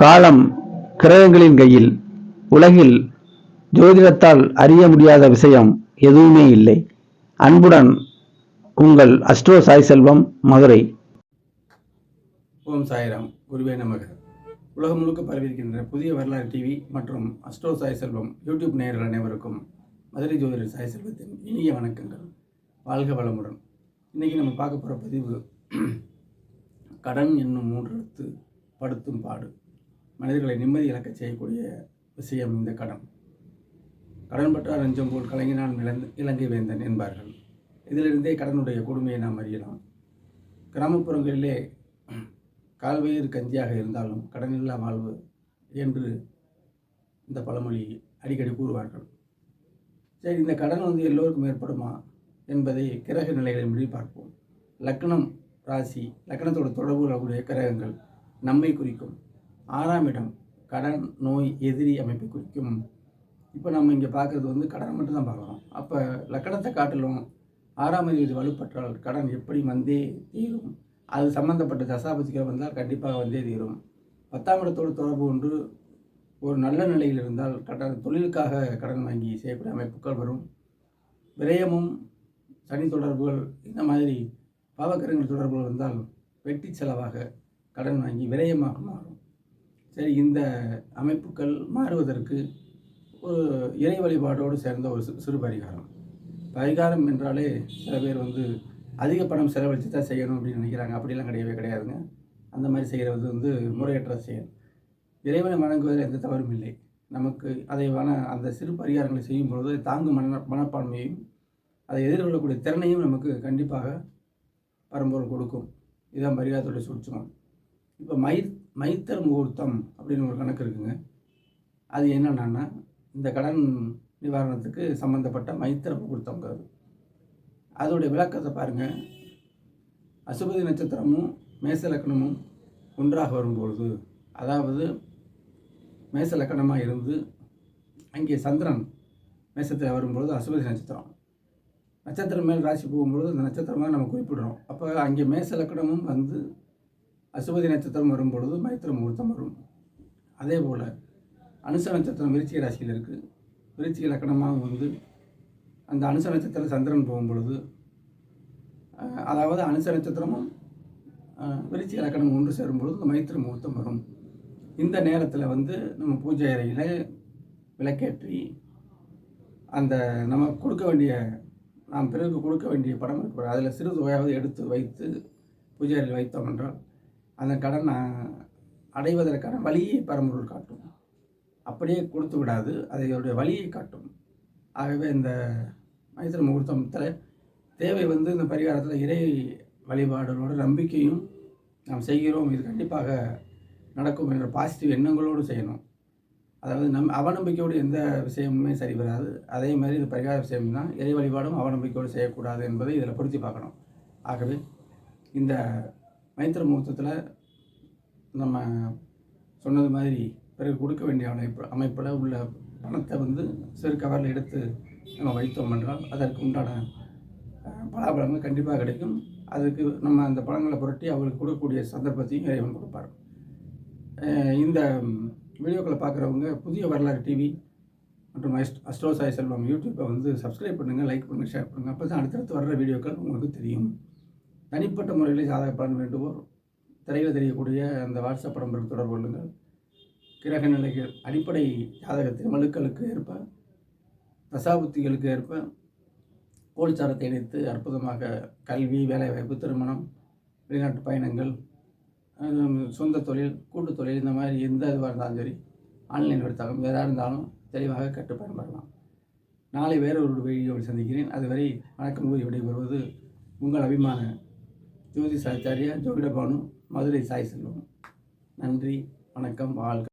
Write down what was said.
காலம் கிரகங்களின் கையில் உலகில் ஜோதிடத்தால் அறிய முடியாத விஷயம் எதுவுமே இல்லை. அன்புடன் உங்கள் அஸ்ட்ரோ சாய் செல்வம் மதுரை. ஓம் சாய்ராம் குருவே நமக. உலகம் முழுக்க பரவியிருக்கின்ற புதிய வரலாறு டிவி மற்றும் அஸ்ட்ரோ சாய் செல்வம் யூடியூப் நேயர்கள் அனைவருக்கும் மதுரை ஜோதிடர் சாய் செல்வத்தின் இனிய வணக்கங்கள். வாழ்க வளமுடன். இன்றைக்கி நம்ம பார்க்க போகிற பதிவு கடன் என்னும் மூன்றெழுத்து படுத்தும் பாடு. மனிதர்களை நிம்மதி இழக்க செய்யக்கூடிய விஷயம் இந்த கடன். கடன் பற்றார் அஞ்சம் போல் கலைஞனான் இழந்து இலங்கை வேந்தன் என்பார்கள். இதிலிருந்தே கடனுடைய கொடுமையை நாம் அறியலாம். கிராமப்புறங்களிலே கால்வயிறு கஞ்சியாக இருந்தாலும் கடனில்லா வாழ்வு என்று இந்த பழமொழி அடிக்கடி கூறுவார்கள். சரி இந்த கடன் வந்து எல்லோருக்கும் ஏற்படுமா என்பதை கிரக நிலைகளை படி பார்ப்போம். லக்னம் ராசி லக்னத்தோட தொடர்பு கொள்ளக்கூடிய கிரகங்கள் நம்மை குறிக்கும். ஆறாம் இடம் கடன் நோய் எதிரி அமைப்பை குறிக்கும். இப்போ நம்ம இங்கே பார்க்குறது வந்து கடன் மட்டும்தான் பார்க்குறோம். அப்போ லக்கணத்தை காட்டிலும் ஆறாம் இது வலுப்பற்றால் கடன் எப்படி வந்தே தீரும். அது சம்மந்தப்பட்ட தசாபதிகள் வந்தால் கண்டிப்பாக வந்தே தீரும். பத்தாம் இடத்தோடு தொடர்பு ஒன்று ஒரு நல்ல நிலையில் இருந்தால் கடன் தொழிலுக்காக கடன் வாங்கி செய்யக்கூடிய அமைப்புகள் வரும். விரயமும் சனி தொடர்புகள் இந்த மாதிரி பாவக்கரங்கள் தொடர்புகள் வந்தால் வெட்டி செலவாக கடன் வாங்கி விரயமாக மாறும். சரி இந்த அமைப்புகள் மாறுவதற்கு ஒரு இறை வழிபாடோடு சேர்ந்த ஒரு சிறு பரிகாரம். பரிகாரம் என்றாலே சில பேர் வந்து அதிக பணம் செலவழித்து தான் செய்யணும் அப்படின்னு நினைக்கிறாங்க. அப்படிலாம் கிடையவே கிடையாதுங்க. அந்த மாதிரி செய்கிறது வந்து முறையற்ற செயல். இறைவனை வணங்குவதில் எந்த தவறும் இல்லை. நமக்கு அதை வன அந்த சிறு பரிகாரங்களை செய்யும் பொழுது தாங்கும் மன மனப்பான்மையும் அதை எதிர்கொள்ளக்கூடிய திறனையும் நமக்கு கண்டிப்பாக பரம்பொருள் கொடுக்கும். இதுதான் பரிகாரத்துடைய சூட்சமம். இப்போ மயிர் மைத்திர முகூர்த்தம் அப்படின்னு ஒரு கணக்கு இருக்குங்க. அது என்னென்னா இந்த கடன் நிவாரணத்துக்கு சம்மந்தப்பட்ட மைத்திர முகூர்த்தங்கிறது அதோடைய விளக்கத்தை பாருங்கள் அசுபதி நட்சத்திரமும் மேச லக்கணமும் ஒன்றாக வரும்பொழுது அதாவது மேச லக்கணமாக இருந்து அங்கே சந்திரன் மேசத்தில் வரும்பொழுது அசுபதி நட்சத்திரம். நட்சத்திரம் மேல் ராசி போகும்பொழுது அந்த நட்சத்திரமாக நம்ம குறிப்பிடுறோம். அப்போ அங்கே மேச லக்கணமும் வந்து அசுபதி நட்சத்திரம் வரும்பொழுது மைத்திர முகூர்த்தம் வரும். அதே போல் அனுச நட்சத்திரம் விருச்சிக ராசியில் இருக்குது விருச்சிக லக்கணமாக வந்து அந்த அனுச நட்சத்திரம் சந்திரன் போகும் பொழுது அதாவது அனுச நட்சத்திரமும் விருச்சிக லக்கணம் ஒன்று சேரும் பொழுது இந்த மைத்திர முகூர்த்தம் வரும். இந்த நேரத்தில் வந்து நம்ம பூஜை அறையில் விளக்கேற்றி அந்த நம்ம கொடுக்க வேண்டிய நாம் பிறகு கொடுக்க வேண்டிய படம் இருக்கிற அதில் சிறு தொகையாவது எடுத்து வைத்து பூஜை அறையில் வைத்தோம் என்றால் அந்த கடன் அடைவதற்கான வழியை பரம்பொருள் காட்டும். அப்படியே கொடுத்து விடாது அதனுடைய வழியை காட்டும். ஆகவே இந்த மைத்திர முகூர்த்தத்தில் தேவை வந்து இந்த பரிகாரத்தில் இறை வழிபாடுகளோட நம்பிக்கையும் நாம் செய்கிறோம். இது கண்டிப்பாக நடக்கும் என்ற பாசிட்டிவ் எண்ணங்களோடு செய்யணும். அதாவது நம் அவநம்பிக்கையோடு எந்த விஷயமுமே சரி வராது. அதே மாதிரி இது பரிகார விஷயம் தான் இறை வழிபாடும் அவநம்பிக்கையோடு செய்யக்கூடாது என்பதை இதில் பொருத்தி பார்க்கணும். ஆகவே இந்த மைத்திர முகூர்த்தத்தில் நம்ம சொன்னது மாதிரி பிறகு கொடுக்க வேண்டிய அமைப்பு அமைப்பில் உள்ள பணத்தை வந்து சிறு கவரில் எடுத்து நம்ம வைத்தோம் என்றால் அதற்கு உண்டான பலாபலங்கள் கண்டிப்பாக கிடைக்கும். அதுக்கு நம்ம அந்த பழங்களை புரட்டி அவருக்கு கொடுக்கக்கூடிய சந்தர்ப்பத்தையும் இறைவன் கொடுப்பார். இந்த வீடியோக்களை பார்க்குறவங்க புதிய வரலாறு டிவி மற்றும் அஸ்ட் அஸ்ட்ரோசாய் செல்வம் யூடியூப்பை வந்து சப்ஸ்கிரைப் பண்ணுங்கள் லைக் பண்ணுங்கள் ஷேர் பண்ணுங்கள் அப்போ தான் அடுத்தடுத்து வர்ற வீடியோக்கள் உங்களுக்கு தெரியும். தனிப்பட்ட முறையில் ஜாதக பலன் வேண்டுவோர் திரையில் தெரியக்கூடிய அந்த வாட்ஸ்அப் நம்பருக்கு தொடர்பு கொள்ளுங்கள். கிரக நிலைகள் அடிப்படை ஜாதகத்தின் மழுக்களுக்கு ஏற்ப தசாபுத்திகளுக்கு ஏற்ப கோல்சாரத்தை இணைத்து அற்புதமாக கல்வி வேலைவாய்ப்பு திருமணம் வெளிநாட்டு பயணங்கள் சொந்த தொழில் கூட்டு தொழில் இந்த மாதிரி எந்த இதுவாக இருந்தாலும் சரி ஆன்லைன் எடுத்தாலும் எதாக இருந்தாலும் தெளிவாக கற்று பயன்படலாம். நாளை வேற ஒரு வீடியோவில் சந்திக்கிறேன். அதுவரை வணக்கம் கூறி விடைபெறுவது உங்கள் அபிமான ஜோதி சாச்சாரியா ஜோதிட பானு மதுரை சாய் செல்வம். நன்றி வணக்கம் வாழ்க.